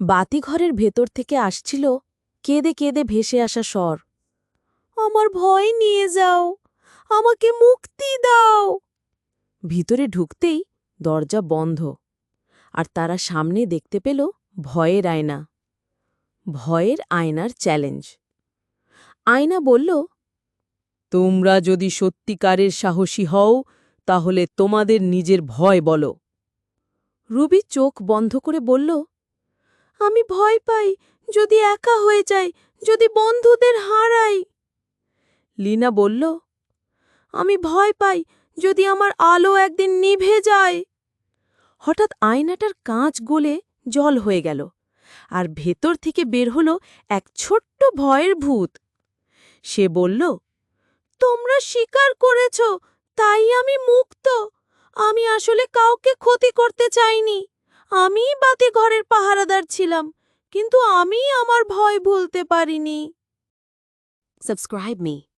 বাতিঘরের ভেতর থেকে আসছিল কেঁদে কেঁদে ভেসে আসা স্বর। আমার ভয় নিয়ে যাও, আমাকে মুক্তি দাও। ভিতরে ঢুকতেই দরজা বন্ধ, আর তারা সামনে দেখতে পেল ভয়ের আয়না, ভয়ের আয়নার চ্যালেঞ্জ। আয়না বলল, তোমরা যদি সত্যিকারের সাহসী হও, তাহলে তোমাদের নিজের ভয় বলো। রুবি চোখ বন্ধ করে বলল আমি ভয় পাই, যদি একা হয়ে যাই, যদি বন্ধুদের হারাই। লীনা বলল, আমি ভয় পাই, যদি আমার আলো একদিন নিভে যায়। হঠাৎ আয়নাটার কাঁচ গলে জল হয়ে গেল, আর ভেতর থেকে বের হলো এক ছোট্ট ভয়ের ভূত। সে বলল, তোমরা স্বীকার করেছ, তাই আমি মুক্ত। আমি আসলে কাউকে ক্ষতি করতে চাইনি। আমিই বাতি ঘরের পাহারাদার ছিলাম কিন্তু আমি আমার ভয় ভুলতে পারিনি সাবস্ক্রাইব me.